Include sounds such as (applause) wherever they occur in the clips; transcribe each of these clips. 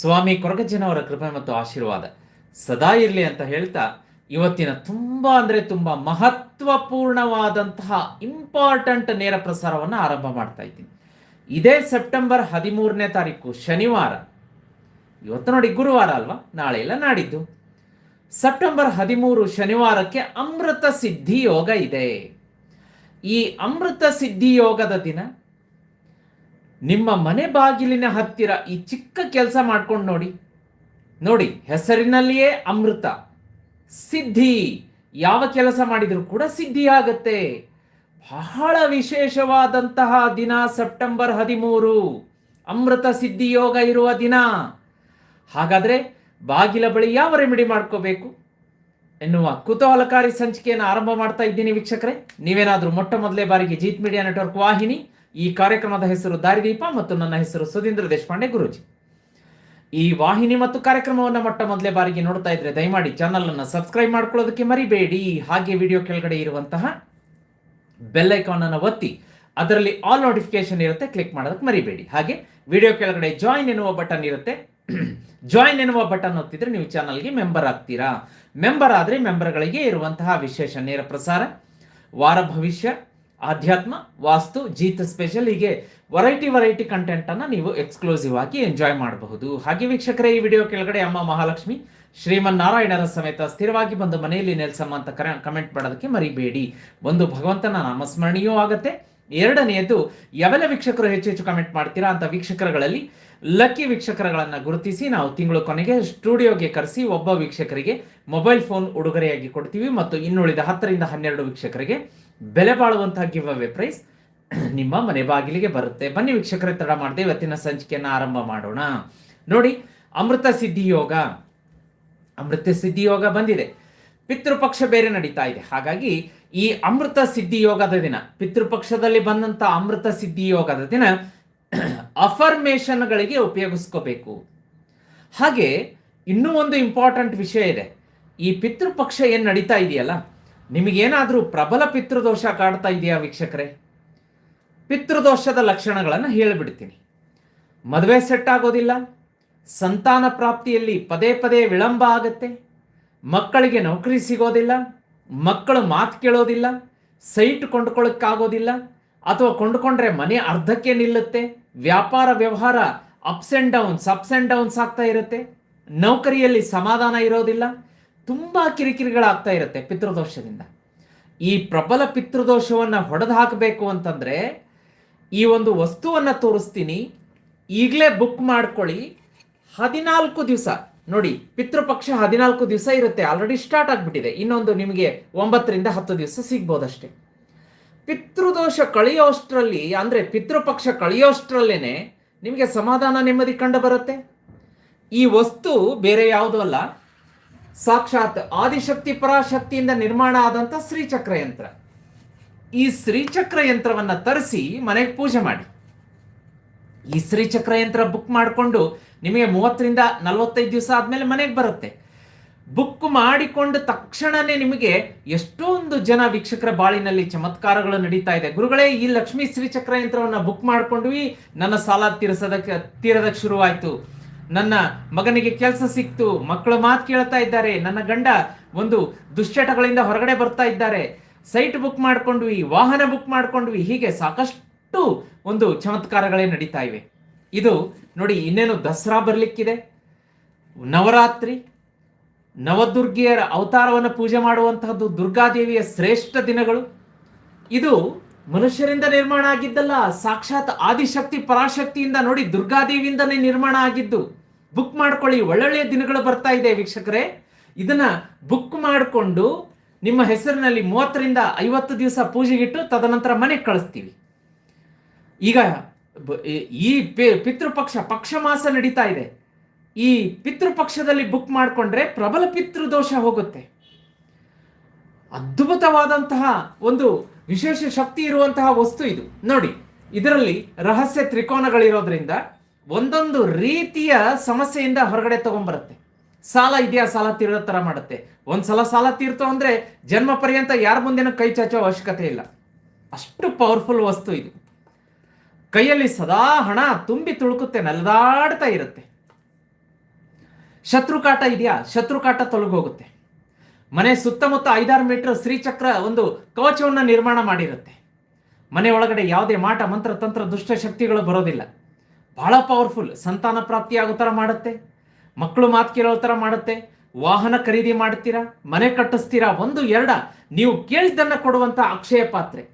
ಸ್ವಾಮಿ ಕೊರಗಜ್ಜನವರ ಕೃಪೆ ಮತ್ತು ಆಶೀರ್ವಾದ ಸದಾ ಇರಲಿ ಅಂತ ಹೇಳ್ತಾ ಇವತ್ತಿನ ತುಂಬ ಅಂದ್ರೆ ತುಂಬ ಮಹತ್ವಪೂರ್ಣವಾದಂತಹ ಇಂಪಾರ್ಟೆಂಟ್ ನೇರ ಪ್ರಸಾರವನ್ನು ಆರಂಭ ಮಾಡ್ತಾ ಇದ್ದೀನಿ. ಇದೇ ಸೆಪ್ಟೆಂಬರ್ ಹದಿಮೂರನೇ ತಾರೀಕು ಶನಿವಾರ. ಇವತ್ತು ನೋಡಿ ಗುರುವಾರ ಅಲ್ವಾ? ನಾಳೆ ಇಲ್ಲ, ನಾಡಿದ್ದು. ಸೆಪ್ಟೆಂಬರ್ ಹದಿಮೂರು ಶನಿವಾರಕ್ಕೆ ಅಮೃತ ಸಿದ್ಧಿ ಯೋಗ ಇದೆ. ಈ ಅಮೃತ ಸಿದ್ಧಿ ಯೋಗದ ದಿನ ನಿಮ್ಮ ಮನೆ ಬಾಗಿಲಿನ ಹತ್ತಿರ ಈ ಚಿಕ್ಕ ಕೆಲಸ ಮಾಡ್ಕೊಂಡು ನೋಡಿ. ನೋಡಿ, ಹೆಸರಿನಲ್ಲಿಯೇ ಅಮೃತ. ಸಿದ್ಧಿ. ಯಾವ ಕೆಲಸ ಮಾಡಿದರೂ ಕೂಡ ಸಿದ್ಧಿ ಆಗತ್ತೆ. ಬಹಳ ವಿಶೇಷವಾದಂತಹ ದಿನ ಸೆಪ್ಟೆಂಬರ್ ಹದಿಮೂರು. ಅಮೃತ ಸಿದ್ಧಿ ಯೋಗ ಇರುವ ದಿನ. ಹಾಗಾದ್ರೆ ಬಾಗಿಲ ಬಳಿ ಯಾವ ರೆಮಿಡಿ ಮಾಡ್ಕೋಬೇಕು? ಎನ್ನುವ ಕುತೂಹಲಕಾರಿ ಸಂಚಿಕೆಯನ್ನು ಆರಂಭ ಮಾಡ್ತಾ ಇದ್ದೀನಿ ವೀಕ್ಷಕರೇ. ನೀವೇನಾದರೂ ಮೊಟ್ಟ ಮೊದಲೇ ಬಾರಿಗೆ ಜೀತ್ ಮೀಡಿಯಾ ನೆಟ್ವರ್ಕ್ ವಾಹಿನಿ ಈ ಕಾರ್ಯಕ್ರಮದ ಹೆಸರು ದಾರಿದೀಪ ಮತ್ತು ನನ್ನ ಹೆಸರು ಸುಧೀಂದ್ರ ದೇಶಪಾಂಡೆ ಗುರುಜಿ. ಈ ವಾಹಿನಿ ಮತ್ತು ಕಾರ್ಯಕ್ರಮವನ್ನು ಮೊಟ್ಟ ಮೊದಲೇ ಬಾರಿಗೆ ನೋಡ್ತಾ ಇದ್ರೆ ದಯಮಾಡಿ ಚಾನಲ್ ಅನ್ನು ಸಬ್ಸ್ಕ್ರೈಬ್ ಮಾಡ್ಕೊಳ್ಳೋದಕ್ಕೆ ಮರಿಬೇಡಿ. ಹಾಗೆ ವಿಡಿಯೋ ಕೆಳಗಡೆ ಇರುವಂತಹ ಬೆಲ್ ಐಕಾನ್ ಅನ್ನು ಒತ್ತಿ ಅದರಲ್ಲಿ ಆಲ್ ನೋಟಿಫಿಕೇಶನ್ ಇರುತ್ತೆ ಕ್ಲಿಕ್ ಮಾಡೋದಕ್ಕೆ ಮರಿಬೇಡಿ. ಹಾಗೆ ವಿಡಿಯೋ ಕೆಳಗಡೆ ಜಾಯಿನ್ ಎನ್ನುವ ಬಟನ್ ಇರುತ್ತೆ. (clears throat) ಜಾಯಿನ್ ಎನ್ನುವ ಬಟನ್ ಒತ್ತಿದ್ರೆ ನೀವು ಚಾನಲ್ಗೆ ಮೆಂಬರ್ ಆಗ್ತೀರಾ. ಮೆಂಬರ್ ಆದರೆ ಮೆಂಬರ್ಗಳಿಗೆ ಇರುವಂತಹ ವಿಶೇಷ ನೇರ ಪ್ರಸಾರ, ವಾರ ಭವಿಷ್ಯ ಆಧ್ಯಾತ್ಮ, ವಾಸ್ತು, ಜೀತ ಸ್ಪೆಷಲ್ ಹೀಗೆ ವೆರೈಟಿ ವೆರೈಟಿ ಕಂಟೆಂಟ್ ಅನ್ನ ನೀವು ಎಕ್ಸ್ಕ್ಲೂಸಿವ್ ಆಗಿ ಎಂಜಾಯ್ ಮಾಡಬಹುದು. ಹಾಗೆ ವೀಕ್ಷಕರೇ, ಈ ವಿಡಿಯೋ ಕೆಳಗಡೆ ಅಮ್ಮ ಮಹಾಲಕ್ಷ್ಮಿ, ಶ್ರೀಮನ್ ನಾರಾಯಣರ ಸಮೇತ ಸ್ಥಿರವಾಗಿ ಬಂದು ಮನೆಯಲ್ಲಿ ನೆಲೆಸಮ್ಮ ಅಂತ ಕರೆ ಕಮೆಂಟ್ ಮಾಡೋದಕ್ಕೆ ಮರಿಬೇಡಿ. ಒಂದು ಭಗವಂತನ ನಾಮಸ್ಮರಣೆಯೂ ಆಗತ್ತೆ. ಎರಡನೆಯದು, ಯಾವೆಲ್ಲ ವೀಕ್ಷಕರು ಹೆಚ್ಚು ಹೆಚ್ಚು ಕಮೆಂಟ್ ಮಾಡ್ತೀರಾ ಅಂತ ವೀಕ್ಷಕರುಗಳಲ್ಲಿ ಲಕ್ಕಿ ವೀಕ್ಷಕರುಗಳನ್ನು ಗುರುತಿಸಿ ನಾವು ತಿಂಗಳು ಕೊನೆಗೆ ಸ್ಟುಡಿಯೋಗೆ ಕರೆಸಿ ಒಬ್ಬ ವೀಕ್ಷಕರಿಗೆ ಮೊಬೈಲ್ ಫೋನ್ ಉಡುಗೊರೆಯಾಗಿ ಕೊಡ್ತೀವಿ. ಮತ್ತು ಇನ್ನುಳಿದ ಹತ್ತರಿಂದ ಹನ್ನೆರಡು ವೀಕ್ಷಕರಿಗೆ ಬೆಲೆ ಬಾಳುವಂತಹ ಗಿವ್ ಅವೇ ಪ್ರೈಸ್ ನಿಮ್ಮ ಮನೆ ಬಾಗಿಲಿಗೆ ಬರುತ್ತೆ. ಬನ್ನಿ ವೀಕ್ಷಕರೇ, ತಡ ಮಾಡದೆ ಇವತ್ತಿನ ಸಂಚಿಕೆಯನ್ನು ಆರಂಭ ಮಾಡೋಣ. ನೋಡಿ, ಅಮೃತ ಸಿದ್ಧಿ ಯೋಗ. ಅಮೃತ ಸಿದ್ಧಿ ಯೋಗ ಬಂದಿದೆ. ಪಿತೃಪಕ್ಷ ಬೇರೆ ನಡೀತಾ ಇದೆ. ಹಾಗಾಗಿ ಈ ಅಮೃತ ಸಿದ್ಧಿ ಯೋಗದ ದಿನ, ಪಿತೃಪಕ್ಷದಲ್ಲಿ ಬಂದಂತ ಅಮೃತ ಸಿದ್ಧಿ ಯೋಗದ ದಿನ ಅಫರ್ಮೇಷನ್ಗಳಿಗೆ ಉಪಯೋಗಿಸ್ಕೋಬೇಕು. ಹಾಗೆ ಇನ್ನೂ ಒಂದು ಇಂಪಾರ್ಟೆಂಟ್ ವಿಷಯ ಇದೆ. ಈ ಪಿತೃಪಕ್ಷ ಏನು ನಡೀತಾ ಇದೆಯಲ್ಲ? ನಿಮಗೇನಾದರೂ ಪ್ರಬಲ ಪಿತೃದೋಷ ಕಾಡ್ತಾ ಇದೆಯಾ ವೀಕ್ಷಕರೇ? ಪಿತೃದೋಷದ ಲಕ್ಷಣಗಳನ್ನು ಹೇಳಿಬಿಡ್ತೀನಿ. ಮದುವೆ ಸೆಟ್ ಆಗೋದಿಲ್ಲ, ಸಂತಾನ ಪ್ರಾಪ್ತಿಯಲ್ಲಿ ಪದೇ ಪದೇ ವಿಳಂಬ ಆಗುತ್ತೆ, ಮಕ್ಕಳಿಗೆ ನೌಕರಿ ಸಿಗೋದಿಲ್ಲ, ಮಕ್ಕಳು ಮಾತು ಕೇಳೋದಿಲ್ಲ, ಸೈಟ್ ಕೊಂಡ್ಕೊಳ್ಳೋಕ್ಕಾಗೋದಿಲ್ಲ ಅಥವಾ ಕೊಂಡ್ಕೊಂಡ್ರೆ ಮನೆ ಅರ್ಧಕ್ಕೆ ನಿಲ್ಲುತ್ತೆ, ವ್ಯಾಪಾರ ವ್ಯವಹಾರ ups and downs ups and downs ಆಗ್ತಾ ಇರುತ್ತೆ, ನೌಕರಿಯಲ್ಲಿ ಸಮಾಧಾನ ಇರೋದಿಲ್ಲ ತುಂಬ ಕಿರಿಕಿರಿಗಳಾಗ್ತಾ ಇರುತ್ತೆ ಪಿತೃದೋಷದಿಂದ. ಈ ಪ್ರಬಲ ಪಿತೃದೋಷವನ್ನು ಹೊಡೆದು ಹಾಕಬೇಕು ಅಂತಂದರೆ ಈ ಒಂದು ವಸ್ತುವನ್ನು ತೋರಿಸ್ತೀನಿ, ಈಗಲೇ ಬುಕ್ ಮಾಡ್ಕೊಳ್ಳಿ, ಹದಿನಾಲ್ಕು ದಿವಸ. ನೋಡಿ, ಪಿತೃಪಕ್ಷ ಹದಿನಾಲ್ಕು ದಿವಸ ಇರುತ್ತೆ, ಆಲ್ರೆಡಿ ಸ್ಟಾರ್ಟ್ ಆಗಿಬಿಟ್ಟಿದೆ. ಇನ್ನೊಂದು ನಿಮಗೆ ಒಂಬತ್ತರಿಂದ ಹತ್ತು ದಿವಸ ಸಿಗ್ಬೋದಷ್ಟೇ. ಪಿತೃದೋಷ ಕಳೆಯೋಷ್ಟರಲ್ಲಿ, ಅಂದರೆ ಪಿತೃಪಕ್ಷ ಕಳೆಯೋಷ್ಟರಲ್ಲೇನೆ ನಿಮಗೆ ಸಮಾಧಾನ ನೆಮ್ಮದಿ ಕಂಡು ಬರುತ್ತೆ. ಈ ವಸ್ತು ಬೇರೆ ಯಾವುದೂ ಅಲ್ಲ. ಸಾಕ್ಷಾತ್ ಆದಿಶಕ್ತಿ ಪರಾಶಕ್ತಿಯಿಂದ ನಿರ್ಮಾಣ ಆದಂಥ ಶ್ರೀಚಕ್ರ ಯಂತ್ರ. ಈ ಶ್ರೀಚಕ್ರ ಯಂತ್ರವನ್ನ ತರಿಸಿ ಮನೆಗೆ ಪೂಜೆ ಮಾಡಿ. ಈ ಶ್ರೀಚಕ್ರ ಯಂತ್ರ ಬುಕ್ ಮಾಡಿಕೊಂಡು ನಿಮಗೆ ಮೂವತ್ತರಿಂದ ನಲವತ್ತೈದು ದಿವಸ ಆದಮೇಲೆ ಮನೆಗೆ ಬರುತ್ತೆ. ಬುಕ್ ಮಾಡಿಕೊಂಡ ತಕ್ಷಣನೇ ನಿಮಗೆ ಎಷ್ಟೊಂದು ಜನ ವೀಕ್ಷಕರ ಬಾಳಿನಲ್ಲಿ ಚಮತ್ಕಾರಗಳು ನಡೀತಾ ಇದೆ. ಗುರುಗಳೇ, ಈ ಲಕ್ಷ್ಮೀ ಶ್ರೀಚಕ್ರ ಯಂತ್ರವನ್ನ ಬುಕ್ ಮಾಡ್ಕೊಂಡ್ವಿ. ನನ್ನ ಸಾಲ ತೀರಿಸೋದಕ್ಕೆ ತೀರದಕ್ಕೆ ಶುರುವಾಯಿತು. ನನ್ನ ಮಗನಿಗೆ ಕೆಲಸ ಸಿಕ್ತು, ಮಕ್ಕಳು ಮಾತು ಕೇಳ್ತಾ ಇದ್ದಾರೆ. ನನ್ನ ಗಂಡ ಒಂದು ದುಶ್ಚಟಗಳಿಂದ ಹೊರಗಡೆ ಬರ್ತಾ ಇದ್ದಾರೆ. ಸೈಟ್ ಬುಕ್ ಮಾಡ್ಕೊಂಡ್ವಿ, ವಾಹನ ಬುಕ್ ಮಾಡ್ಕೊಂಡ್ವಿ, ಹೀಗೆ ಸಾಕಷ್ಟು ಒಂದು ಚಮತ್ಕಾರಗಳೇ ನಡೀತಾ ಇವೆ. ಇದು ನೋಡಿ, ಇನ್ನೇನು ದಸರಾ ಬರಲಿಕ್ಕಿದೆ? ನವರಾತ್ರಿ ನವದುರ್ಗಿಯರ ಅವತಾರವನ್ನು ಪೂಜೆ ಮಾಡುವಂತಹದ್ದು ದುರ್ಗಾದೇವಿಯ ಶ್ರೇಷ್ಠ ದಿನಗಳು. ಇದು ಮನುಷ್ಯರಿಂದ ನಿರ್ಮಾಣ ಆಗಿದ್ದಲ್ಲ, ಸಾಕ್ಷಾತ್ ಆದಿಶಕ್ತಿ ಪರಾಶಕ್ತಿಯಿಂದ ನೋಡಿ ದುರ್ಗಾದೇವಿಯಿಂದನೇ ನಿರ್ಮಾಣ ಆಗಿದ್ದು ಬುಕ್ ಮಾಡ್ಕೊಳ್ಳಿ ಒಳ್ಳೊಳ್ಳೆಯ ದಿನಗಳು ಬರ್ತಾ ಇದೆ ವೀಕ್ಷಕರೇ. ಇದನ್ನ ಬುಕ್ ಮಾಡಿಕೊಂಡು ನಿಮ್ಮ ಹೆಸರಿನಲ್ಲಿ ಮೂವತ್ತರಿಂದ ಐವತ್ತು ದಿವಸ ಪೂಜೆಗಿಟ್ಟು ತದನಂತರ ಮನೆಗೆ ಕಳಿಸ್ತೀವಿ. ಈಗ ಈ- ಪಿತೃಪಕ್ಷ ಪಕ್ಷ ಮಾಸ ನಡೀತಾ ಇದೆ. ಈ ಪಿತೃಪಕ್ಷದಲ್ಲಿ ಬುಕ್ ಮಾಡಿಕೊಂಡ್ರೆ ಪ್ರಬಲ ಪಿತೃದೋಷ ಹೋಗುತ್ತೆ. ಅದ್ಭುತವಾದಂತಹ ಒಂದು ವಿಶೇಷ ಶಕ್ತಿ ಇರುವಂತಹ ವಸ್ತು ಇದು. ನೋಡಿ, ಇದರಲ್ಲಿ ರಹಸ್ಯ ತ್ರಿಕೋನಗಳಿರೋದ್ರಿಂದ ಒಂದೊಂದು ರೀತಿಯ ಸಮಸ್ಯೆಯಿಂದ ಹೊರಗಡೆ ತಗೊಂಡ್ಬರುತ್ತೆ ಸಾಲ ಇದೆಯಾ, ಸಾಲ ತೀರೋ ತರ ಮಾಡುತ್ತೆ. ಒಂದ್ಸಲ ಸಾಲ ತೀರ್ತು ಅಂದ್ರೆ ಜನ್ಮ ಪರ್ಯಂತ ಯಾರ ಮುಂದೆನೂ ಕೈ ಚಾಚೋ ಅವಶ್ಯಕತೆ ಇಲ್ಲ. ಅಷ್ಟು ಪವರ್ಫುಲ್ ವಸ್ತು ಇದು. ಕೈಯಲ್ಲಿ ಸದಾ ಹಣ ತುಂಬಿ ತುಳುಕುತ್ತೆ, ನಲದಾಡ್ತಾ ಇರುತ್ತೆ. ಶತ್ರುಕಾಟ ಇದೆಯಾ, ಶತ್ರುಕಾಟ ತೊಲಗೋಗುತ್ತೆ. ಮನೆ ಸುತ್ತಮುತ್ತ ಐದಾರು ಮೀಟರ್ ಶ್ರೀಚಕ್ರ ಒಂದು ಕವಚವನ್ನು ನಿರ್ಮಾಣ ಮಾಡಿರುತ್ತೆ. ಮನೆ ಒಳಗಡೆ ಯಾವುದೇ ಮಾಟ, ಮಂತ್ರ, ತಂತ್ರ, ದುಷ್ಟ ಶಕ್ತಿಗಳು ಬರೋದಿಲ್ಲ. ಬಹಳ ಪವರ್ಫುಲ್ ಸಂತಾನ ಪ್ರಾಪ್ತಿ ಆಗೋ ಥರ ಮಾಡುತ್ತೆ. ಮಕ್ಕಳು ಮಾತು ಕೇಳೋ ಥರ ಮಾಡುತ್ತೆ. ವಾಹನ ಖರೀದಿ ಮಾಡ್ತೀರಾ, ಮನೆ ಕಟ್ಟಿಸ್ತೀರಾ, ಒಂದು, ಎರಡ, ನೀವು ಕೇಳಿದ್ದನ್ನು ಕೊಡುವಂತ ಅಕ್ಷಯ ಪಾತ್ರೆ.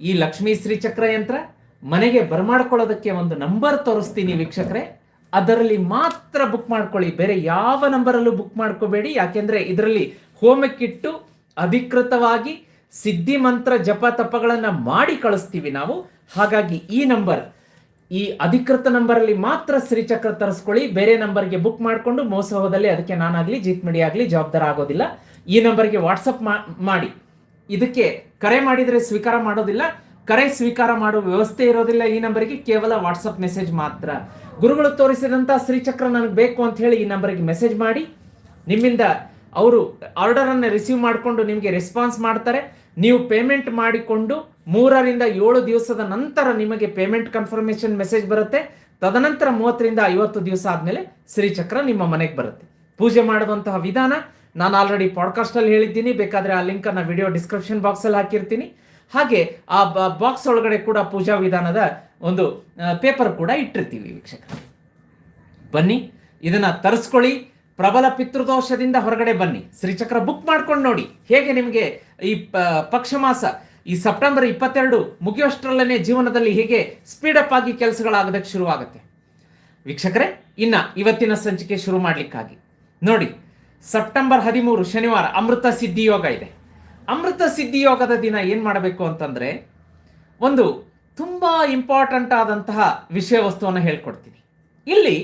ಈ ಲಕ್ಷ್ಮೀ ಶ್ರೀಚಕ್ರ ಯಂತ್ರ ಮನೆಗೆ ಬರಮಾಡ್ಕೊಳ್ಳೋದಕ್ಕೆ ಒಂದು ನಂಬರ್ ತೋರಿಸ್ತೀನಿ ವೀಕ್ಷಕರೇ. ಅದರಲ್ಲಿ ಮಾತ್ರ ಬುಕ್ ಮಾಡ್ಕೊಳ್ಳಿ. ಬೇರೆ ಯಾವ ನಂಬರಲ್ಲೂ ಬುಕ್ ಮಾಡ್ಕೋಬೇಡಿ. ಯಾಕೆಂದ್ರೆ ಇದರಲ್ಲಿ ಹೋಮಕ್ಕಿಟ್ಟು ಅಧಿಕೃತವಾಗಿ ಸಿದ್ಧಿ ಮಂತ್ರ ಜಪ ತಪಗಳನ್ನು ಮಾಡಿ ಕಳಿಸ್ತೀವಿ ನಾವು. ಹಾಗಾಗಿ ಈ ನಂಬರ್ ಈ ಅಧಿಕೃತ ನಂಬರಲ್ಲಿ ಮಾತ್ರ ಶ್ರೀಚಕ್ರ ತರಿಸ್ಕೊಳ್ಳಿ. ಬೇರೆ ನಂಬರ್ಗೆ ಬುಕ್ ಮಾಡಿಕೊಂಡು ಮೋಸ ಹೋದಲ್ಲಿ ಅದಕ್ಕೆ ನಾನಾಗಲಿ, ಜೀತ್ ಮಿಡಿ ಆಗಲಿ ಜವಾಬ್ದಾರ ಆಗೋದಿಲ್ಲ. ಈ ನಂಬರ್ಗೆ ವಾಟ್ಸಪ್ ಮಾಡಿ. ಇದಕ್ಕೆ ಕರೆ ಮಾಡಿದರೆ ಸ್ವೀಕಾರ ಮಾಡೋದಿಲ್ಲ. ಕರೆ ಸ್ವೀಕಾರ ಮಾಡುವ ವ್ಯವಸ್ಥೆ ಇರೋದಿಲ್ಲ ಈ ನಂಬರ್ಗೆ ಕೇವಲ ವಾಟ್ಸಪ್ ಮೆಸೇಜ್ ಮಾತ್ರ. ಗುರುಗಳು ತೋರಿಸಿದಂಥ ಶ್ರೀಚಕ್ರ ನನಗೆ ಬೇಕು ಅಂತ ಹೇಳಿ ಈ ನಂಬರ್ಗೆ ಮೆಸೇಜ್ ಮಾಡಿ. ನಿಮ್ಮಿಂದ ಅವರು ಆರ್ಡರ್ ಅನ್ನು ರಿಸೀವ್ ಮಾಡಿಕೊಂಡು ನಿಮಗೆ ರೆಸ್ಪಾನ್ಸ್ ಮಾಡ್ತಾರೆ. ನೀವು ಪೇಮೆಂಟ್ ಮಾಡಿಕೊಂಡು ಮೂರರಿಂದ ಏಳು ದಿವಸದ ನಂತರ ನಿಮಗೆ ಪೇಮೆಂಟ್ ಕನ್ಫರ್ಮೇಶನ್ ಮೆಸೇಜ್ ಬರುತ್ತೆ. ತದನಂತರ ಮೂವತ್ತರಿಂದ ಐವತ್ತು ದಿವಸ ಆದಮೇಲೆ ಶ್ರೀಚಕ್ರ ನಿಮ್ಮ ಮನೆಗೆ ಬರುತ್ತೆ. ಪೂಜೆ ಮಾಡುವಂತಹ ವಿಧಾನ. ನಾನು ಆಲ್ರೆಡಿ ಪಾಡ್ಕಾಸ್ಟಲ್ಲಿ ಹೇಳಿದ್ದೀನಿ. ಬೇಕಾದರೆ ಆ ಲಿಂಕನ್ನು ವಿಡಿಯೋ ಡಿಸ್ಕ್ರಿಪ್ಷನ್ ಬಾಕ್ಸಲ್ಲಿ ಹಾಕಿರ್ತೀನಿ. ಹಾಗೆ ಆ ಬಾಕ್ಸ್ ಒಳಗಡೆ ಕೂಡ ಪೂಜಾ ವಿಧಾನದ ಒಂದು ಪೇಪರ್ ಕೂಡ ಇಟ್ಟಿರ್ತೀವಿ ವೀಕ್ಷಕರೇ. ಬನ್ನಿ, ಇದನ್ನ ತರಿಸ್ಕೊಳ್ಳಿ. ಪ್ರಬಲ ಪಿತೃದೋಷದಿಂದ ಹೊರಗಡೆ ಬನ್ನಿ. ಶ್ರೀಚಕ್ರ ಬುಕ್ ಮಾಡ್ಕೊಂಡು ನೋಡಿ. ಹೇಗೆ ನಿಮಗೆ ಈ ಪಕ್ಷ ಮಾಸ, ಈ ಸೆಪ್ಟೆಂಬರ್ ಇಪ್ಪತ್ತೆರಡು ಮುಗಿಯೋಷ್ಟರಲ್ಲೇ ಜೀವನದಲ್ಲಿ ಹೇಗೆ ಸ್ಪೀಡಪ್ ಆಗಿ ಕೆಲಸಗಳಾಗೋದಕ್ಕೆ ಶುರುವಾಗುತ್ತೆ. ವೀಕ್ಷಕರೇ, ಇನ್ನ ಇವತ್ತಿನ ಸಂಚಿಕೆ ಶುರು ಮಾಡಲಿಕ್ಕಾಗಿ. ನೋಡಿ, ಸೆಪ್ಟೆಂಬರ್ ಹದಿಮೂರು ಶನಿವಾರ ಅಮೃತ ಸಿದ್ಧಿ ಯೋಗ ಇದೆ. ಅಮೃತ ಸಿದ್ಧಿ ಯೋಗದ ದಿನ ಏನು ಮಾಡಬೇಕು ಅಂತಂದ್ರೆ ಒಂದು ತುಂಬಾ ಇಂಪಾರ್ಟೆಂಟ್ ಆದಂತಹ ವಿಷಯ ವಸ್ತುವನ್ನು ಹೇಳ್ಕೊಡ್ತೀನಿ. ಇಲ್ಲಿ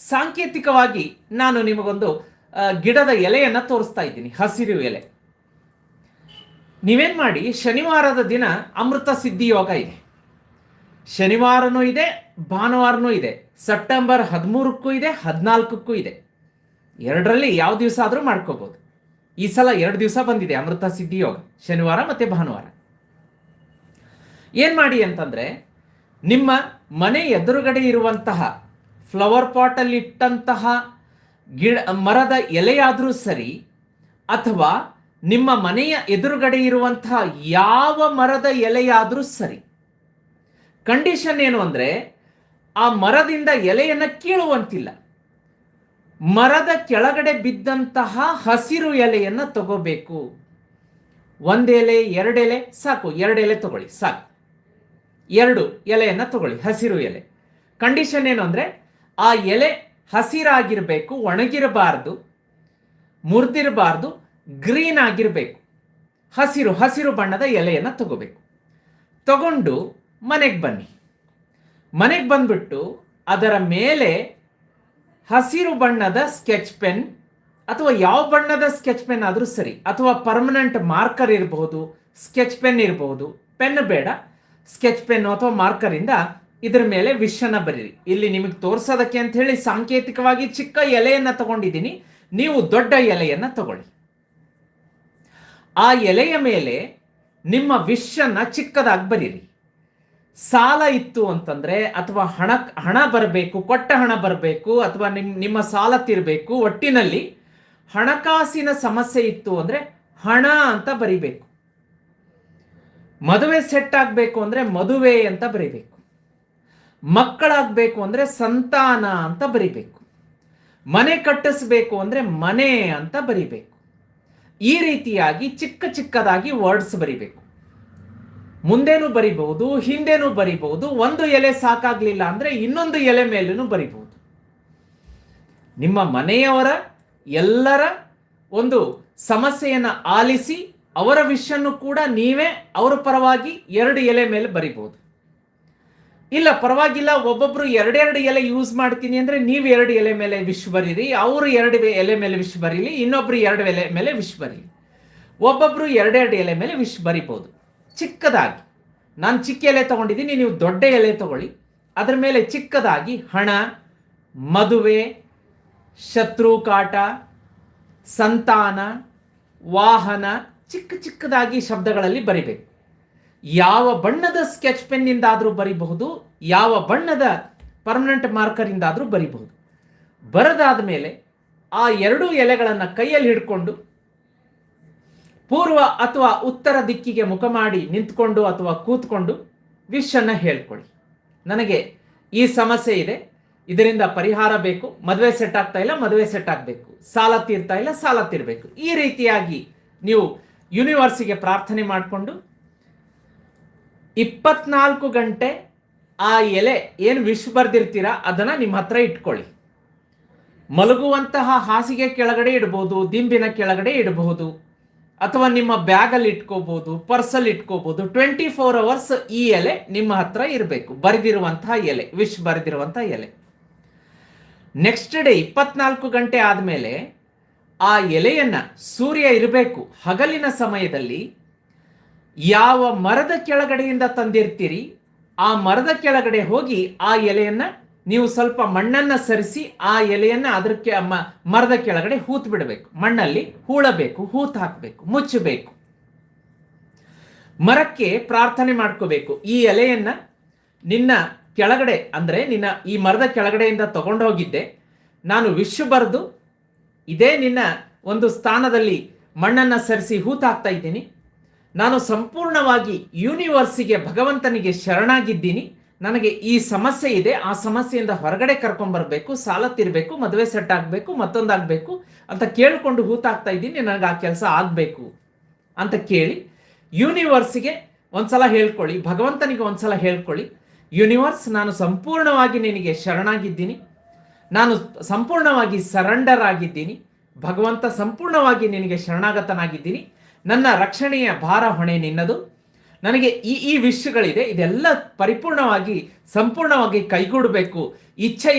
ಸಾಂಕೇತಿಕವಾಗಿ ನಾನು ನಿಮಗೊಂದು ಗಿಡದ ಎಲೆಯನ್ನು ತೋರಿಸ್ತಾ ಇದ್ದೀನಿ, ಹಸಿರು ಎಲೆ. ನೀವೇನು ಮಾಡಿ, ಶನಿವಾರದ ದಿನ ಅಮೃತ ಸಿದ್ಧಿ ಯೋಗ ಇದೆ. ಶನಿವಾರನೂ ಇದೆ, ಭಾನುವಾರನೂ ಇದೆ, ಸೆಪ್ಟೆಂಬರ್ ಹದಿಮೂರಕ್ಕೂ ಇದೆ, ಹದಿನಾಲ್ಕಕ್ಕೂ ಇದೆ. ಎರಡರಲ್ಲಿ ಯಾವ ದಿವಸ ಆದರೂ ಮಾಡ್ಕೋಬಹುದು ಈ ಸಲ ಎರಡು ದಿವಸ ಬಂದಿದೆ ಅಮೃತ ಸಿದ್ಧಿ ಯೋಗ, ಶನಿವಾರ ಮತ್ತೆ ಭಾನುವಾರ. ಏನ್ ಮಾಡಿ ಅಂತಂದ್ರೆ, ನಿಮ್ಮ ಮನೆ ಎದುರುಗಡೆ ಇರುವಂತಹ ಫ್ಲವರ್ ಪಾಟಲ್ಲಿ ಇಟ್ಟಂತಹ ಗಿಡ, ಮರದ ಎಲೆಯಾದರೂ ಸರಿ, ಅಥವಾ ನಿಮ್ಮ ಮನೆಯ ಎದುರುಗಡೆ ಇರುವಂತಹ ಯಾವ ಮರದ ಎಲೆಯಾದರೂ ಸರಿ ಕಂಡೀಷನ್ ಏನು ಅಂದ್ರೆ, ಆ ಮರದಿಂದ ಎಲೆಯನ್ನ ಕೀಳುವಂತಿಲ್ಲ. ಮರದ ಕೆಳಗಡೆ ಬಿದ್ದಂತಹ ಹಸಿರು ಎಲೆಯನ್ನು ತಗೋಬೇಕು. ಒಂದೆಲೆ ಎರಡೆಲೆ ಸಾಕು. ಎರಡೆಲೆ ತಗೊಳ್ಳಿ, ಸಾಕು. ಎರಡು ಎಲೆಯನ್ನು ತಗೊಳ್ಳಿ, ಹಸಿರು ಎಲೆ. ಕಂಡೀಷನ್ ಏನು ಅಂದರೆ, ಆ ಎಲೆ ಹಸಿರಾಗಿರಬೇಕು, ಒಣಗಿರಬಾರ್ದು, ಮುರಿದಿರಬಾರ್ದು ಗ್ರೀನ್ ಆಗಿರಬೇಕು. ಹಸಿರು ಹಸಿರು ಬಣ್ಣದ ಎಲೆಯನ್ನು ತಗೋಬೇಕು. ತಗೊಂಡು ಮನೆಗೆ ಬನ್ನಿ. ಮನೆಗೆ ಬಂದ್ಬಿಟ್ಟು ಅದರ ಮೇಲೆ ಹಸಿರು ಬಣ್ಣದ ಸ್ಕೆಚ್ ಪೆನ್ ಅಥವಾ ಯಾವ ಬಣ್ಣದ ಸ್ಕೆಚ್ ಪೆನ್ ಆದರೂ ಸರಿ ಅಥವಾ ಪರ್ಮನೆಂಟ್ ಮಾರ್ಕರ್ ಇರಬಹುದು ಸ್ಕೆಚ್ ಪೆನ್ ಇರಬಹುದು ಪೆನ್ ಬೇಡ ಸ್ಕೆಚ್ ಪೆನ್ ಅಥವಾ ಮಾರ್ಕರಿಂದ ಇದರ ಮೇಲೆ ವಿಷನ ಬರೀರಿ. ಇಲ್ಲಿ ನಿಮಗೆ ತೋರಿಸೋದಕ್ಕೆ ಅಂತ ಹೇಳಿ ಸಾಂಕೇತಿಕವಾಗಿ ಚಿಕ್ಕ ಎಲೆಯನ್ನ ತಗೊಂಡಿದ್ದೀನಿ. ನೀವು ದೊಡ್ಡ ಎಲೆಯನ್ನ ತಗೊಳ್ಳಿ. ಆ ಎಲೆಯ ಮೇಲೆ ನಿಮ್ಮ ವಿಷನ್ನ ಚಿಕ್ಕದಾಗಿ ಬರೀರಿ. ಸಾಲ ಇತ್ತು ಅಂತಂದ್ರೆ ಅಥವಾ ಹಣ ಹಣ ಬರಬೇಕು, ಕೊಟ್ಟ ಹಣ ಬರಬೇಕು ಅಥವಾ ನಿಮ್, ನಿಮ್ಮ ಸಾಲ ತೀರಬೇಕು, ಒಟ್ಟಿನಲ್ಲಿ ಹಣಕಾಸಿನ ಸಮಸ್ಯೆ ಇತ್ತು ಅಂದ್ರೆ ಹಣ ಅಂತ ಬರಿಬೇಕು. ಮದುವೆ ಸೆಟ್ ಆಗಬೇಕು ಅಂದ್ರೆ ಮದುವೆ ಅಂತ ಬರಿಬೇಕು. ಮಕ್ಕಳಾಗಬೇಕು ಅಂದ್ರೆ ಸಂತಾನ ಅಂತ ಬರಿಬೇಕು. ಮನೆ ಕಟ್ಟಿಸ್ಬೇಕು ಅಂದ್ರೆ ಮನೆ ಅಂತ ಬರಿಬೇಕು. ಈ ರೀತಿಯಾಗಿ ಚಿಕ್ಕ ಚಿಕ್ಕದಾಗಿ ವರ್ಡ್ಸ್ ಬರಿಬೇಕು. ಮುಂದೇನು ಬರಿಬಹುದು, ಹಿಂದೆನೂ ಬರಿಬಹುದು, ಒಂದು ಎಲೆ ಸಾಕಾಗ್ಲಿಲ್ಲ ಅಂದ್ರೆ ಇನ್ನೊಂದು ಎಲೆ ಮೇಲೂ ಬರಿಬಹುದು. ನಿಮ್ಮ ಮನೆಯವರ, ಎಲ್ಲರ ಒಂದು ಸಮಸ್ಯೆಯನ್ನು ಆಲಿಸಿ ಅವರ ವಿಷನ್ನು ಕೂಡ ನೀವೇ ಅವರ ಪರವಾಗಿ ಎರಡು ಎಲೆ ಮೇಲೆ ಬರಿಬಹುದು. ಇಲ್ಲ, ಪರವಾಗಿಲ್ಲ, ಒಬ್ಬೊಬ್ರು ಎರಡೆರಡು ಎಲೆ ಯೂಸ್ ಮಾಡ್ತೀನಿ ಅಂದ್ರೆ ನೀವು ಎರಡು ಎಲೆ ಮೇಲೆ ವಿಶ್ ಬರೀರಿ, ಅವರು ಎರಡು ಎಲೆ ಮೇಲೆ ವಿಶ್ ಬರೀಲಿ, ಇನ್ನೊಬ್ರು ಎರಡು ಎಲೆ ಮೇಲೆ ವಿಶ್ ಬರೀಲಿ. ಒಬ್ಬೊಬ್ರು ಎರಡೆರಡು ಎಲೆ ಮೇಲೆ ವಿಶ್ ಬರಿಬೋದು ಚಿಕ್ಕದಾಗಿ. ನಾನು ಚಿಕ್ಕ ಎಲೆ ತಗೊಂಡಿದ್ದೀನಿ, ನೀವು ದೊಡ್ಡ ಎಲೆ ತಗೊಳ್ಳಿ. ಅದರ ಮೇಲೆ ಚಿಕ್ಕದಾಗಿ ಹಣ, ಮದುವೆ, ಶತ್ರು ಕಾಟ, ಸಂತಾನ, ವಾಹನ, ಚಿಕ್ಕ ಚಿಕ್ಕದಾಗಿ ಶಬ್ದಗಳಲ್ಲಿ ಬರಿಬೇಕು. ಯಾವ ಬಣ್ಣದ ಸ್ಕೆಚ್ ಪೆನ್ನಿಂದಾದರೂ ಬರಿಬಹುದು, ಯಾವ ಬಣ್ಣದ ಪರ್ಮನೆಂಟ್ ಮಾರ್ಕರಿಂದಾದರೂ ಬರಿಬಹುದು. ಬರದಾದ ಮೇಲೆ ಆ ಎರಡೂ ಎಲೆಗಳನ್ನು ಕೈಯಲ್ಲಿ ಹಿಡ್ಕೊಂಡು ಪೂರ್ವ ಅಥವಾ ಉತ್ತರ ದಿಕ್ಕಿಗೆ ಮುಖ ಮಾಡಿ ನಿಂತ್ಕೊಂಡು ಅಥವಾ ಕೂತ್ಕೊಂಡು ವಿಷನ್ನು ಹೇಳ್ಕೊಳ್ಳಿ. ನನಗೆ ಈ ಸಮಸ್ಯೆ ಇದೆ. ಇದರಿಂದ ಪರಿಹಾರ ಬೇಕು. ಮದುವೆ ಸೆಟ್ ಆಗ್ತಾ ಇಲ್ಲ, ಮದುವೆ ಸೆಟ್ ಆಗಬೇಕು. ಸಾಲ ತೀರ್ತಾ ಇಲ್ಲ, ಸಾಲ ತೀರಬೇಕು. ಈ ರೀತಿಯಾಗಿ ನೀವು ಯೂನಿವರ್ಸಿಗೆ ಪ್ರಾರ್ಥನೆ ಮಾಡಿಕೊಂಡು ಇಪ್ಪತ್ನಾಲ್ಕು ಗಂಟೆ ಆ ಎಲೆ ಏನು ವಿಶ್ ಬರ್ದಿರ್ತೀರಾ ಅದನ್ನು ನಿಮ್ಮ ಹತ್ರ ಇಟ್ಕೊಳ್ಳಿ. ಮಲಗುವಂತಹ ಹಾಸಿಗೆ ಕೆಳಗಡೆ ಇಡ್ಬೋದು, ದಿಂಬಿನ ಕೆಳಗಡೆ ಇಡಬಹುದು ಅಥವಾ ನಿಮ್ಮ ಬ್ಯಾಗಲ್ಲಿ ಇಟ್ಕೋಬಹುದು ಪರ್ಸಲ್ಲಿ ಇಟ್ಕೋಬಹುದು ಟ್ವೆಂಟಿ ಫೋರ್ ಅವರ್ಸ್ ಈ ಎಲೆ ನಿಮ್ಮ ಹತ್ರ ಇರಬೇಕು. ಬರೆದಿರುವಂತಹ ಎಲೆ ವಿಶ್ ಬರೆದಿರುವಂತಹ ಎಲೆ. ನೆಕ್ಸ್ಟ್ ಡೇ ಇಪ್ಪತ್ನಾಲ್ಕು ಗಂಟೆ ಆದಮೇಲೆ ಆ ಎಲೆಯನ್ನ ಸೂರ್ಯ ಇರಬೇಕು. ಹಗಲಿನ ಸಮಯದಲ್ಲಿ ಯಾವ ಮರದ ಕೆಳಗಡೆಯಿಂದ ತಂದಿರ್ತೀರಿ, ಆ ಮರದ ಕೆಳಗಡೆ ಹೋಗಿ ಆ ಎಲೆಯನ್ನ ನೀವು ಸ್ವಲ್ಪ ಮಣ್ಣನ್ನ ಸರಿಸಿ ಆ ಎಲೆಯನ್ನ ಅದಕ್ಕೆ ಮರದ ಕೆಳಗಡೆ ಹೂತ್ ಬಿಡಬೇಕು. ಮಣ್ಣಲ್ಲಿ ಹೂಳಬೇಕು, ಹೂತ್ ಹಾಕಬೇಕು, ಮುಚ್ಚಬೇಕು. ಮರಕ್ಕೆ ಪ್ರಾರ್ಥನೆ ಮಾಡ್ಕೋಬೇಕು. ಈ ಎಲೆಯನ್ನ ನಿನ್ನ ಕೆಳಗಡೆ, ಅಂದ್ರೆ ನಿನ್ನ ಈ ಮರದ ಕೆಳಗಡೆಯಿಂದ ತಗೊಂಡು ಹೋಗಿದ್ದೆ. ನಾನು ವಿಶ್ವ ಬರೆದು ಇದೇ ನಿನ್ನ ಒಂದು ಸ್ಥಾನದಲ್ಲಿ ಮಣ್ಣನ್ನು ಸರಿಸಿ ಹೂತಾಕ್ತಾ ಇದ್ದೀನಿ. ನಾನು ಸಂಪೂರ್ಣವಾಗಿ ಯೂನಿವರ್ಸಿಗೆ ಭಗವಂತನಿಗೆ ಶರಣಾಗಿದ್ದೀನಿ. ನನಗೆ ಈ ಸಮಸ್ಯೆ ಇದೆ, ಆ ಸಮಸ್ಯೆಯಿಂದ ಹೊರಗಡೆ ಕರ್ಕೊಂಬರ್ಬೇಕು ಸಾಲ ತಿರ್ಬೇಕು, ಮದುವೆ ಸೆಟ್ ಆಗಬೇಕು, ಮತ್ತೊಂದಾಗಬೇಕು ಅಂತ ಕೇಳಿಕೊಂಡು ಹೂತಾಗ್ತಾ ಇದ್ದೀನಿ, ನನಗೆ ಆ ಕೆಲಸ ಆಗಬೇಕು ಅಂತ ಕೇಳಿ ಯೂನಿವರ್ಸ್ಗೆ ಒಂದ್ಸಲ ಹೇಳ್ಕೊಳ್ಳಿ, ಭಗವಂತನಿಗೆ ಒಂದ್ಸಲ ಹೇಳ್ಕೊಳ್ಳಿ ಯೂನಿವರ್ಸ್ ನಾನು ಸಂಪೂರ್ಣವಾಗಿ ನಿನಗೆ ಶರಣಾಗಿದ್ದೀನಿ, ನಾನು ಸಂಪೂರ್ಣವಾಗಿ ಸರೆಂಡರ್ ಆಗಿದ್ದೀನಿ, ಭಗವಂತ ಸಂಪೂರ್ಣವಾಗಿ ನಿನಗೆ ಶರಣಾಗತನಾಗಿದ್ದೀನಿ, ನನ್ನ ರಕ್ಷಣೆಯ ಭಾರ ಹೊಣೆ ನಿನ್ನದು ನನಗೆ ಈ ಈ ವಿಷಯಗಳಿದೆ ಇದೆಲ್ಲ ಪರಿಪೂರ್ಣವಾಗಿ, ಸಂಪೂರ್ಣವಾಗಿ ಕೈಗೂಡಬೇಕು. ಇಚ್ಛೆ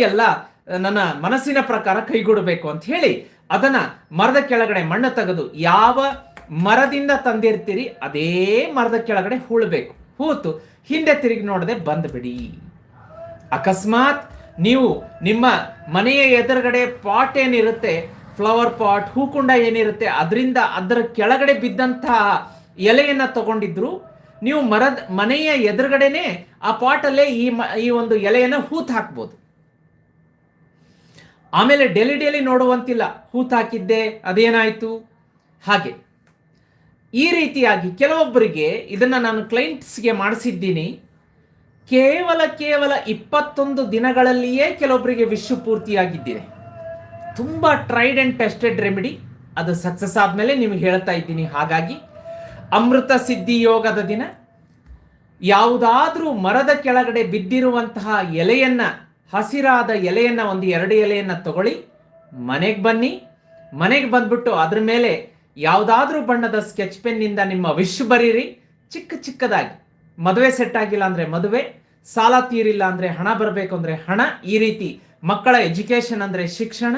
ನನ್ನ ಮನಸ್ಸಿನ ಪ್ರಕಾರ ಕೈಗೂಡಬೇಕು ಅಂತ ಹೇಳಿ, ಅದನ್ನ ಮರದ ಕೆಳಗಡೆ ಮಣ್ಣು ತೆಗೆದು, ಯಾವ ಮರದಿಂದ ತಂದಿರ್ತೀರಿ, ಅದೇ ಮರದ ಕೆಳಗಡೆ ಹೂಳಬೇಕು. ಹೂತು, ಹಿಂದೆ ತಿರುಗಿ ನೋಡದೆ ಬಂದ್ಬಿಡಿ. ಅಕಸ್ಮಾತ್, ನೀವು ನಿಮ್ಮ ಮನೆಯ ಎದುರುಗಡೆ ಪಾಟ್ ಏನಿರುತ್ತೆ, ಫ್ಲವರ್ ಪಾಟ್, ಹೂಕುಂಡ ಏನಿರುತ್ತೆ, ಅದರಿಂದ ಅದರ ಕೆಳಗಡೆ ಬಿದ್ದಂತಹ ಎಲೆಯನ್ನ ತಗೊಂಡಿದ್ರು ನೀವು ಮರದ ಮನೆಯ ಎದುರುಗಡೆನೆ ಆ ಪಾಟಲ್ಲೇ ಈ ಈ ಒಂದು ಎಲೆಯನ್ನು ಹೂತ್ ಹಾಕ್ಬೋದು. ಆಮೇಲೆ ಡೆಲಿ ಡೆಲಿ ನೋಡುವಂತಿಲ್ಲ. ಹೂತ್ ಹಾಕಿದ್ದೆ, ಅದೇನಾಯಿತು? ಹಾಗೆ. ಈ ರೀತಿಯಾಗಿ ಕೆಲವೊಬ್ಬರಿಗೆ ಇದನ್ನ ನಾನು ಕ್ಲೈಂಟ್ಸ್ಗೆ ಮಾಡಿಸಿದ್ದೀನಿ. ಕೇವಲ ಕೇವಲ ಇಪ್ಪತ್ತೊಂದು ದಿನಗಳಲ್ಲಿಯೇ ಕೆಲವೊಬ್ಬರಿಗೆ ವಿಶ್ವ ಪೂರ್ತಿಯಾಗಿದ್ದೀನಿ ತುಂಬ ಟ್ರೈಡ್ ಅಂಡ್ ಟೆಸ್ಟೆಡ್ ರೆಮಿಡಿ ಅದು ಸಕ್ಸಸ್ ಆದಮೇಲೆ ನಿಮಗೆ ಹೇಳ್ತಾ ಇದ್ದೀನಿ. ಹಾಗಾಗಿ ಅಮೃತ ಸಿದ್ಧಿ ಯೋಗದ ದಿನ. ಯಾವುದಾದ್ರೂ ಮರದ ಕೆಳಗಡೆ ಬಿದ್ದಿರುವಂತಹ ಎಲೆಯನ್ನ, ಹಸಿರಾದ ಎಲೆಯನ್ನ, ಒಂದು ಎರಡು ಎಲೆಯನ್ನ ತಗೊಳ್ಳಿ. ಮನೆಗೆ ಬನ್ನಿ. ಮನೆಗೆ ಬಂದ್ಬಿಟ್ಟು ಅದ್ರ ಮೇಲೆ ಯಾವುದಾದ್ರೂ ಬಣ್ಣದ ಸ್ಕೆಚ್ ಪೆನ್ನಿಂದ ನಿಮ್ಮ ವಿಶ್ ಬರೀರಿ. ಚಿಕ್ಕ ಚಿಕ್ಕದಾಗಿ. ಮದುವೆ ಸೆಟ್ ಆಗಿಲ್ಲ ಅಂದ್ರೆ ಮದುವೆ, ಸಾಲ ತೀರಿಲ್ಲ ಅಂದ್ರೆ ಹಣ ಬರಬೇಕು ಅಂದ್ರೆ ಹಣ. ಈ ರೀತಿ ಮಕ್ಕಳ ಎಜುಕೇಶನ್ ಅಂದ್ರೆ ಶಿಕ್ಷಣ.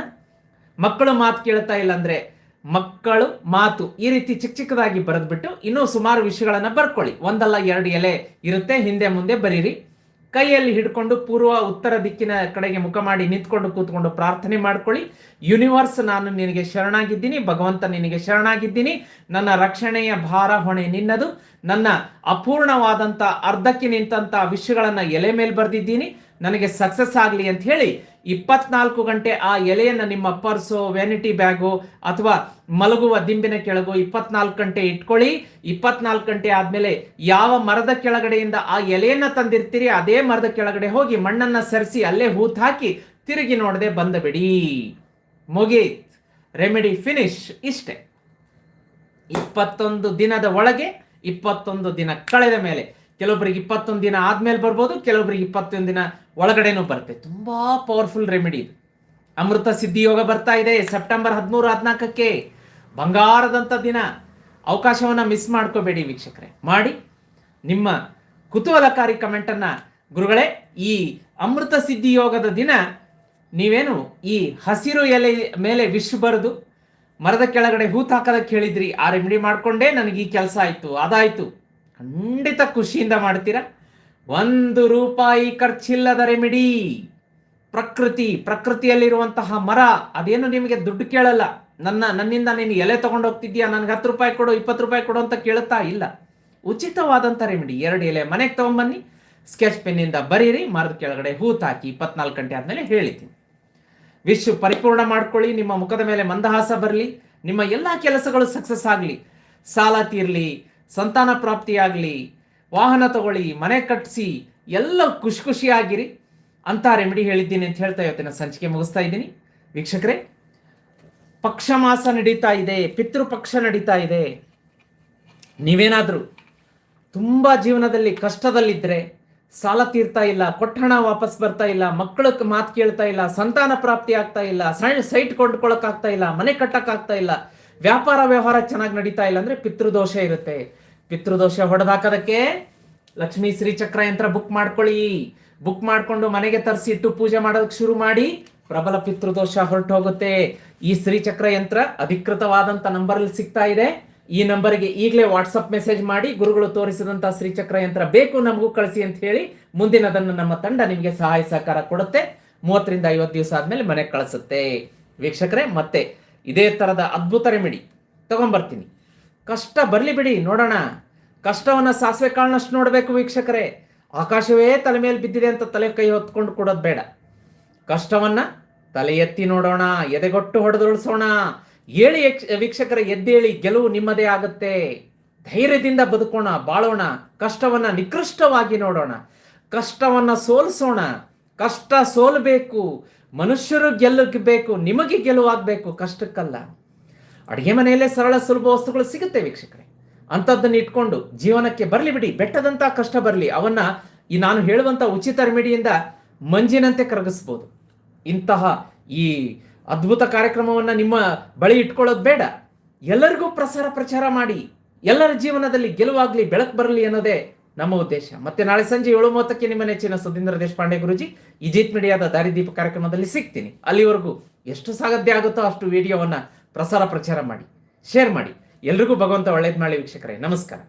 ಮಕ್ಕಳು ಮಾತು ಕೇಳ್ತಾ ಇಲ್ಲ ಅಂದ್ರೆ ಮಕ್ಕಳು ಮಾತು ಈ ರೀತಿ ಚಿಕ್ಕ ಚಿಕ್ಕದಾಗಿ ಬರೆದ್ಬಿಟ್ಟು ಇನ್ನೂ ಸುಮಾರು ವಿಷಯಗಳನ್ನ ಬರ್ಕೊಳ್ಳಿ. ಒಂದಲ್ಲ ಎರಡು ಎಲೆ ಇರುತ್ತೆ, ಹಿಂದೆ ಮುಂದೆ ಬರೀರಿ. ಕೈಯಲ್ಲಿ ಹಿಡ್ಕೊಂಡು ಪೂರ್ವ ಉತ್ತರ ದಿಕ್ಕಿನ ಕಡೆಗೆ ಮುಖ ಮಾಡಿ ನಿಂತ್ಕೊಂಡು ಕೂತ್ಕೊಂಡು ಪ್ರಾರ್ಥನೆ ಮಾಡ್ಕೊಳ್ಳಿ. ಯೂನಿವರ್ಸ್, ನಾನು ನಿನಗೆ ಶರಣಾಗಿದ್ದೀನಿ, ಭಗವಂತ ನಿನಗೆ ಶರಣಾಗಿದ್ದೀನಿ. ನನ್ನ ರಕ್ಷಣೆಯ ಭಾರ ಹೊಣೆ ನಿನ್ನದು. ನನ್ನ ಅಪೂರ್ಣವಾದಂಥ ಅರ್ಧಕ್ಕೆ ನಿಂತಹ ವಿಷಯಗಳನ್ನ ಎಲೆ ಮೇಲೆ ಬರೆದಿದ್ದೀನಿ. ನನಗೆ ಸಕ್ಸಸ್ ಆಗಲಿ ಅಂತ ಹೇಳಿ ಇಪ್ಪತ್ನಾಲ್ಕು ಗಂಟೆ ಆ ಎಲೆಯನ್ನು ನಿಮ್ಮ ಪರ್ಸು ವ್ಯಾನಿಟಿ ಬ್ಯಾಗು ಅಥವಾ ಮಲಗುವ ದಿಂಬಿನ ಕೆಳಗು ಇಪ್ಪತ್ನಾಲ್ಕು ಗಂಟೆ ಇಟ್ಕೊಳ್ಳಿ. ಇಪ್ಪತ್ನಾಲ್ಕು ಗಂಟೆ ಆದಮೇಲೆ ಯಾವ ಮರದ ಕೆಳಗಡೆಯಿಂದ ಆ ಎಲೆಯನ್ನು ತಂದಿರ್ತೀರಿ, ಅದೇ ಮರದ ಕೆಳಗಡೆ ಹೋಗಿ ಮಣ್ಣನ್ನ ಸರಿಸಿ ಅಲ್ಲೇ ಹೂತ್ ಹಾಕಿ ತಿರುಗಿ ನೋಡದೆ ಬಂದಬಿಡಿ. ಮುಗೀತ್. ರೆಮಿಡಿ ಫಿನಿಶ್ ಇಷ್ಟೆ. ಇಪ್ಪತ್ತೊಂದು ದಿನದ ಒಳಗೆ, ಇಪ್ಪತ್ತೊಂದು ದಿನ ಕಳೆದ ಮೇಲೆ ಕೆಲವೊಬ್ಬರಿಗೆ ಇಪ್ಪತ್ತೊಂದು ದಿನ ಆದ್ಮೇಲೆ ಬರ್ಬೋದು, ಕೆಲವೊಬ್ಬರಿಗೆ ಇಪ್ಪತ್ತೊಂದು ದಿನ ಒಳಗಡೆನೂ ಬರುತ್ತೆ. ತುಂಬಾ ಪವರ್ಫುಲ್ ರೆಮಿಡಿ ಇದು. ಅಮೃತ ಸಿದ್ಧಿ ಯೋಗ ಬರ್ತಾ ಇದೆ ಸೆಪ್ಟೆಂಬರ್ ಹದಿಮೂರು, ಹದಿನಾಲ್ಕಕ್ಕೆ. ಬಂಗಾರದಂಥ ದಿನ. ಅವಕಾಶವನ್ನು ಮಿಸ್ ಮಾಡ್ಕೋಬೇಡಿ ವೀಕ್ಷಕರೇ. ಮಾಡಿ. ನಿಮ್ಮ ಕುತೂಹಲಕಾರಿ ಕಮೆಂಟನ್ನು ಗುರುಗಳೇ, ಈ ಅಮೃತ ಸಿದ್ಧಿ ಯೋಗದ ದಿನ ನೀವೇನು ಈ ಹಸಿರು ಎಲೆ ಮೇಲೆ ವಿಶ್ ಬರೆದು, ಮರದ ಕೆಳಗಡೆ ಹೂತ್ ಹಾಕೋದಕ್ಕೆ ಹೇಳಿದ್ರಿ ಆ ರೆಮಿಡಿ ಮಾಡಿಕೊಂಡೇ ನನಗೆ ಈ ಕೆಲಸ ಆಯಿತು, ಅದಾಯಿತು. ಖಂಡಿತ ಖುಷಿಯಿಂದ ಮಾಡ್ತೀರಾ? ಒಂದು ರೂಪಾಯಿ ಖರ್ಚಿಲ್ಲದ ರೆಮಿಡಿ. ಪ್ರಕೃತಿ, ಪ್ರಕೃತಿಯಲ್ಲಿರುವಂತಹ ಮರ, ಅದೇನು ನಿಮಗೆ ದುಡ್ಡು ಕೇಳಲ್ಲ. ನನ್ನ, ನನ್ನಿಂದ ನೀನು ಎಲೆ ತಗೊಂಡು ಹೋಗ್ತಿದ್ಯಾ? ನನಗೆ ಹತ್ತು ರೂಪಾಯಿ ಕೊಡು, ಇಪ್ಪತ್ತು ರೂಪಾಯಿ ಕೊಡು ಅಂತ ಕೇಳುತ್ತಾ ಇಲ್ಲ. ಉಚಿತವಾದಂಥ ರೆಮಿಡಿ, ಎರಡು ಎಲೆ ಮನೆಗೆ ತೊಗೊಂಬನ್ನಿ. ಸ್ಕೆಚ್ ಪೆನ್ನಿಂದ ಬರೀರಿ, ಮರದ ಕೆಳಗಡೆ ಹೂತಾಕಿ ಇಪ್ಪತ್ನಾಲ್ಕು ಗಂಟೆ ಆದಮೇಲೆ ಹೇಳಿದ್ದೀನಿ. ವಿಶ್ವ ಪರಿಪೂರ್ಣ ಮಾಡ್ಕೊಳ್ಳಿ, ನಿಮ್ಮ ಮುಖದ ಮೇಲೆ ಮಂದಹಾಸ ಬರಲಿ, ನಿಮ್ಮ ಎಲ್ಲ ಕೆಲಸಗಳು ಸಕ್ಸಸ್ ಆಗಲಿ. ಸಾಲ ತೀರಲಿ ಸಂತಾನ ಪ್ರಾಪ್ತಿಯಾಗಲಿ, ವಾಹನ ತಗೊಳ್ಳಿ, ಮನೆ ಕಟ್ಟಿಸಿ ಎಲ್ಲ ಖುಷಿ ಖುಷಿಯಾಗಿರಿ ಅಂತ ರೆಮಿಡಿ ಹೇಳಿದ್ದೀನಿ ಅಂತ ಹೇಳ್ತಾ ಇವತ್ತಿನ ಸಂಚಿಕೆ ಮುಗಿಸ್ತಾ ಇದ್ದೀನಿ. ವೀಕ್ಷಕರೇ, ಪಕ್ಷ ಮಾಸ ನಡೀತಾ ಇದೆ ಪಿತೃಪಕ್ಷ ನಡೀತಾ ಇದೆ. ನೀವೇನಾದರೂ ತುಂಬ ಜೀವನದಲ್ಲಿ ಕಷ್ಟದಲ್ಲಿದ್ದರೆ ಸಾಲ ತೀರ್ತಾ ಇಲ್ಲ ಕೊಟ್ಟಣ ವಾಪಸ್ ಬರ್ತಾ ಇಲ್ಲ, ಮಕ್ಕಳ ಮಾತು ಕೇಳ್ತಾ ಇಲ್ಲ, ಸಂತಾನ ಪ್ರಾಪ್ತಿ ಆಗ್ತಾ ಇಲ್ಲ ಸಣ್ಣ ಸೈಟ್ ಕೊಂಡ್ಕೊಳಕ್ಕಾಗ್ತಾ ಇಲ್ಲ, ಮನೆ ಕಟ್ಟಕ್ಕಾಗ್ತಾ ಇಲ್ಲ, ವ್ಯಾಪಾರ ವ್ಯವಹಾರ ಚೆನ್ನಾಗಿ ನಡೀತಾ ಇಲ್ಲ ಅಂದ್ರೆ ಪಿತೃದೋಷ ಇರುತ್ತೆ. ಪಿತೃದೋಷ ಹೊಡೆದಾಕೋದಕ್ಕೆ ಲಕ್ಷ್ಮೀ ಶ್ರೀಚಕ್ರ ಯಂತ್ರ ಬುಕ್ ಮಾಡ್ಕೊಳ್ಳಿ. ಬುಕ್ ಮಾಡ್ಕೊಂಡು ಮನೆಗೆ ತರಿಸಿ ಇಟ್ಟು ಪೂಜೆ ಮಾಡೋದಕ್ಕೆ ಶುರು ಮಾಡಿ ಪ್ರಬಲ ಪಿತೃದೋಷ ಹೊರಟು ಹೋಗುತ್ತೆ ಈ ಶ್ರೀಚಕ್ರ ಯಂತ್ರ ಅಧಿಕೃತವಾದಂತ ನಂಬರ್ ಅಲ್ಲಿ ಸಿಗ್ತಾ ಇದೆ. ಈ ನಂಬರ್ಗೆ ಈಗಲೇ ವಾಟ್ಸಪ್ ಮೆಸೇಜ್ ಮಾಡಿ ಗುರುಗಳು ತೋರಿಸಿದಂಥ ಶ್ರೀಚಕ್ರ ಯಂತ್ರ ಬೇಕು ನಮಗೂ ಕಳಿಸಿ ಅಂತ ಹೇಳಿ ಮುಂದಿನದನ್ನು ನಮ್ಮ ತಂಡ ನಿಮಗೆ ಸಹಾಯ ಸಹಕಾರ ಕೊಡುತ್ತೆ. ಮೂವತ್ತರಿಂದ ಐವತ್ತು ದಿವಸ ಆದ್ಮೇಲೆ ಮನೆಗೆ ಕಳಿಸುತ್ತೆ. ವೀಕ್ಷಕರೇ, ಮತ್ತೆ ಇದೇ ತರದ ಅದ್ಭುತ ರೆಮಿಡಿ ತಗೊಂಬರ್ತೀನಿ. ಕಷ್ಟ ಬರಲಿ ಬಿಡಿ, ನೋಡೋಣ. ಕಷ್ಟವನ್ನು ಸಾಸಿವೆ ಕಾಳನಷ್ಟು ನೋಡಬೇಕು ವೀಕ್ಷಕರೇ. ಆಕಾಶವೇ ತಲೆ ಮೇಲೆ ಬಿದ್ದಿದೆ ಅಂತ ತಲೆ ಕೈ ಹೊತ್ಕೊಂಡು ಕೊಡೋದು ಬೇಡ. ಕಷ್ಟವನ್ನು ತಲೆ ಎತ್ತಿ ನೋಡೋಣ, ಎದೆಗೊಟ್ಟು ಹೊಡೆದುಳಿಸೋಣ ಯಕ್ಷ- ವೀಕ್ಷಕರ, ಎದ್ದೇಳಿ ಗೆಲುವು ನಿಮ್ಮದೇ ಆಗುತ್ತೆ. ಧೈರ್ಯದಿಂದ ಬದುಕೋಣ, ಬಾಳೋಣ. ಕಷ್ಟವನ್ನು ನಿಕೃಷ್ಟವಾಗಿ ನೋಡೋಣ. ಕಷ್ಟವನ್ನು ಸೋಲಿಸೋಣ. ಕಷ್ಟ ಸೋಲಬೇಕು. ಮನುಷ್ಯರು ಗೆಲ್ಲಬೇಕು ನಿಮಗೆ ಗೆಲುವಾಗಬೇಕು. ಕಷ್ಟಕ್ಕಲ್ಲ. ಅಡುಗೆ ಮನೆಯಲ್ಲೇ ಸರಳ ಸುಲಭ ವಸ್ತುಗಳು ಸಿಗುತ್ತೆ ವೀಕ್ಷಕರೇ. ಅಂಥದ್ದನ್ನು ಇಟ್ಕೊಂಡು ಜೀವನಕ್ಕೆ ಬರಲಿ ಬಿಡಿ, ಬೆಟ್ಟದಂಥ ಕಷ್ಟ ಬರಲಿ, ಅವನ್ನ ಈ ನಾನು ಹೇಳುವಂಥ ಉಚಿತ ರೆಮಿಡಿಯಿಂದ ಮಂಜಿನಂತೆ ಕರಗಿಸ್ಬೋದು. ಇಂತಹ ಈ ಅದ್ಭುತ ಕಾರ್ಯಕ್ರಮವನ್ನು ನಿಮ್ಮ ಬಳಿ ಇಟ್ಕೊಳ್ಳೋದು ಬೇಡ. ಎಲ್ಲರಿಗೂ ಪ್ರಸಾರ ಪ್ರಚಾರ ಮಾಡಿ, ಎಲ್ಲರ ಜೀವನದಲ್ಲಿ ಗೆಲುವಾಗಲಿ, ಬೆಳಕು ಬರಲಿ ಅನ್ನೋದೇ ನಮ್ಮ ಉದ್ದೇಶ. ಮತ್ತೆ ನಾಳೆ ಸಂಜೆ ಏಳು ಮೂವತ್ತಕ್ಕೆ ನಿಮ್ಮ ನೆಚ್ಚಿನ ಸುಧೀಂದ್ರ ದೇಶಪಾಂಡೆ ಗುರುಜಿ, ಇಜಿತ್ ಮೀಡಿಯಾದ ದಾರಿದೀಪ ಕಾರ್ಯಕ್ರಮದಲ್ಲಿ ಸಿಗ್ತೀನಿ. ಅಲ್ಲಿವರೆಗೂ ಎಷ್ಟು ಸಾಧ್ಯ ಆಗುತ್ತೋ ಅಷ್ಟು ವಿಡಿಯೋವನ್ನ ಪ್ರಸಾರ ಪ್ರಚಾರ ಮಾಡಿ ಶೇರ್ ಮಾಡಿ. ಎಲ್ರಿಗೂ ಭಗವಂತ ಒಳ್ಳೇದು ಮಾಡಿ ವೀಕ್ಷಕರೇ. ನಮಸ್ಕಾರ.